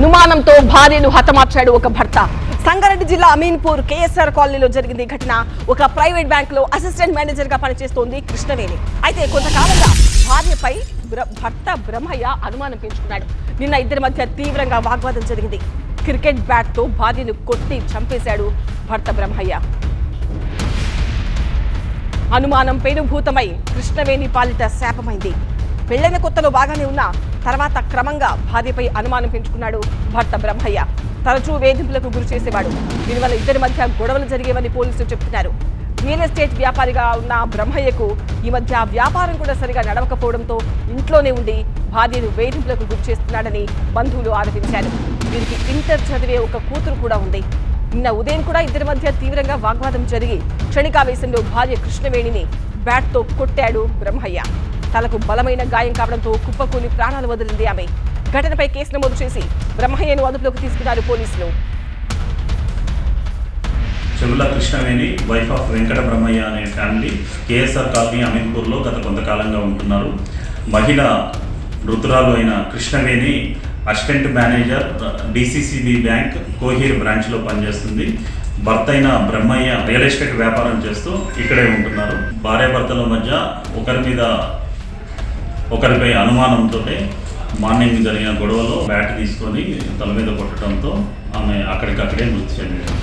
అనుమానంతో భార్యను హతమార్చాడు ఒక భర్త. సంగారెడ్డి జిల్లా అమీన్పూర్ కేఎస్ఆర్ కాలనీలో జరిగింది ఘటన. ఒక ప్రైవేట్ బ్యాంక్లో అసిస్టెంట్ మేనేజర్గా పనిచేస్తోంది కృష్ణవేణి. అయితే కొంతకాలంగా భార్యపై భర్త బ్రహ్మయ్య అనుమానం పెంచుకున్నాడు. నిన్న ఇద్దరి మధ్య తీవ్రంగా వాగ్వాదం జరిగింది. క్రికెట్ బ్యాట్తో భార్యను కొట్టి చంపేశాడు భర్త బ్రహ్మయ్య. అనుమానం పెనుభూతమై కృష్ణవేణి పాలిట శాపమైంది. పెళ్ళైన కొత్తలో బాగానే ఉన్నా తర్వాత క్రమంగా భార్యపై అనుమానం పెంచుకున్నాడు భర్త బ్రహ్మయ్య. తరచూ వేధింపులకు గురి చేసేవాడు. దీనివల్ల ఇద్దరి మధ్య గొడవలు జరిగేవని పోలీసులు చెబుతున్నారు రియల్ ఎస్టేట్ వ్యాపారిగా ఉన్న బ్రహ్మయ్యకు ఈ మధ్య వ్యాపారం కూడా సరిగా నడవకపోవడంతో ఇంట్లోనే ఉండి భార్యను వేధింపులకు గురి చేస్తున్నాడని బంధువులు ఆరోపించారు. వీరికి ఇంటర్ చదివే ఒక కూతురు కూడా ఉంది. నిన్న ఉదయం కూడా ఇద్దరి మధ్య తీవ్రంగా వాగ్వాదం జరిగి క్షణికావేశంలో భార్య కృష్ణవేణిని బ్యాట్తో కొట్టాడు బ్రహ్మయ్య. తలకు బలమైన గాయం కావడంతో కుప్పకూలి ప్రాణాలు వదిలింది ఆమె. ఘటనపై కేసు నమోదు చేసి బ్రహ్మయ్యను అదుపులోకి తీసుకున్నారు పోలీసులు. చెవుల కృష్ణవేణి వైఫ్ ఆఫ్ వెంకట బ్రహ్మయ్య అనే ఫ్యామిలీ కేఎస్ఆర్ కాలనీ అమీన్పూర్లో గత కొంతకాలంగా ఉంటున్నారు. మహిళ మృతురాలు అయిన Krishnaveni assistant manager DCCB bank Kohir బ్రాంచ్లో పనిచేస్తుంది. భర్త అయిన బ్రహ్మయ్య రియల్ ఎస్టేట్ వ్యాపారం చేస్తూ ఇక్కడే ఉంటున్నారు. భార్యాభర్తల మధ్య ఒకరి మీద ఒకరిపై అనుమానంతో మార్నింగ్ జరిగిన గొడవలో బ్యాట్ తీసుకొని తల మీద కొట్టడంతో ఆమె అక్కడికక్కడే మృతి చెందింది.